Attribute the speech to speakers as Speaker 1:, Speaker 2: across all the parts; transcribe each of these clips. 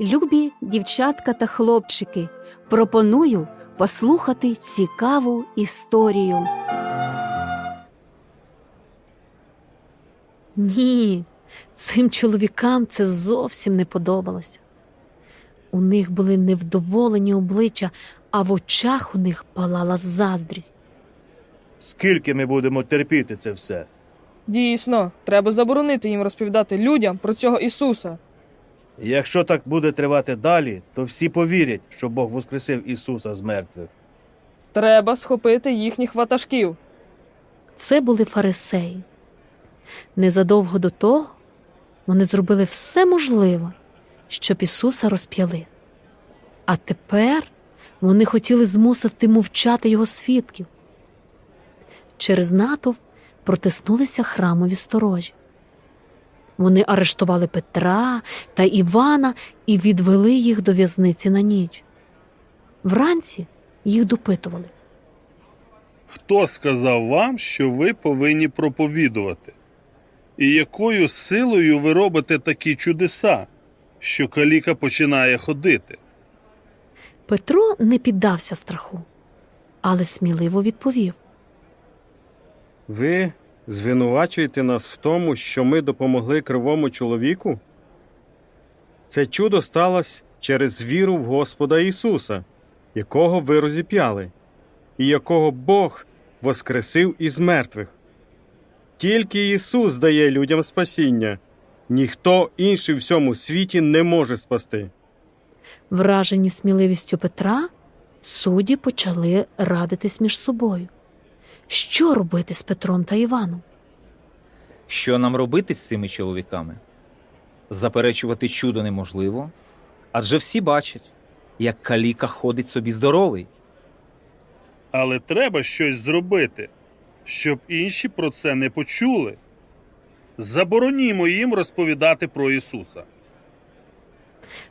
Speaker 1: Любі дівчатка та хлопчики, пропоную послухати цікаву історію.
Speaker 2: Ні, цим чоловікам це зовсім не подобалося. У них були невдоволені обличчя, а в очах у них палала заздрість.
Speaker 3: Скільки ми будемо терпіти це все?
Speaker 4: Дійсно, треба заборонити їм розповідати людям про цього Ісуса.
Speaker 3: Якщо так буде тривати далі, то всі повірять, що Бог воскресив Ісуса з мертвих.
Speaker 4: Треба схопити їхніх ватажків.
Speaker 2: Це були фарисеї. Незадовго до того вони зробили все можливе, щоб Ісуса розп'яли. А тепер вони хотіли змусити мовчати його свідків. Через натовп протиснулися храмові сторожі. Вони арештували Петра та Івана і відвели їх до в'язниці на ніч. Вранці їх допитували.
Speaker 5: Хто сказав вам, що ви повинні проповідувати? І якою силою ви робите такі чудеса, що каліка починає ходити?
Speaker 2: Петро не піддався страху, але сміливо відповів.
Speaker 6: Ви звинувачуєте нас в тому, що ми допомогли кривому чоловіку? Це чудо сталося через віру в Господа Ісуса, якого ви розіп'яли, і якого Бог воскресив із мертвих. Тільки Ісус дає людям спасіння, ніхто інший в всьому світі не може спасти.
Speaker 2: Вражені сміливістю Петра, судді почали радитись між собою. Що робити з Петром та Іваном?
Speaker 7: Що нам робити з цими чоловіками? Заперечувати чудо неможливо, адже всі бачать, як каліка ходить собі здоровий.
Speaker 5: Але треба щось зробити, щоб інші про це не почули. Заборонімо їм розповідати про Ісуса.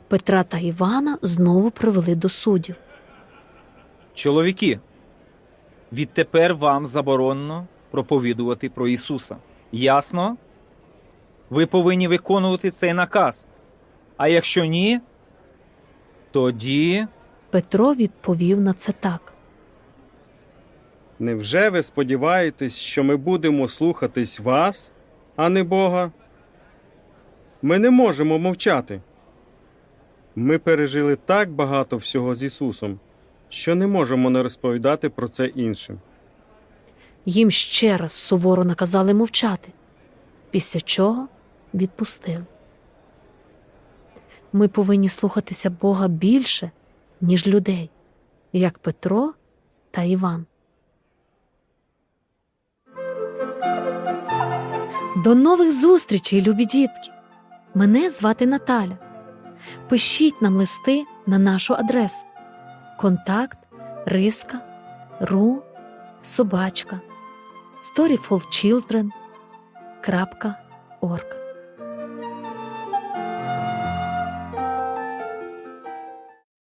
Speaker 2: Петра та Івана знову привели до суддів.
Speaker 7: Чоловіки, відтепер вам заборонено проповідувати про Ісуса. Ясно? Ви повинні виконувати цей наказ. А якщо ні, тоді
Speaker 2: Петро відповів на це так.
Speaker 6: Невже ви сподіваєтесь, що ми будемо слухатись вас, а не Бога? Ми не можемо мовчати. Ми пережили так багато всього з Ісусом, що не можемо не розповідати про це іншим.
Speaker 2: Їм ще раз суворо наказали мовчати, після чого відпустили. Ми повинні слухатися Бога більше, ніж людей, як Петро та Іван. До нових зустрічей, любі дітки! Мене звати Наталя. Пишіть нам листи на нашу адресу контакт риска ру собачка storyfulchildren.org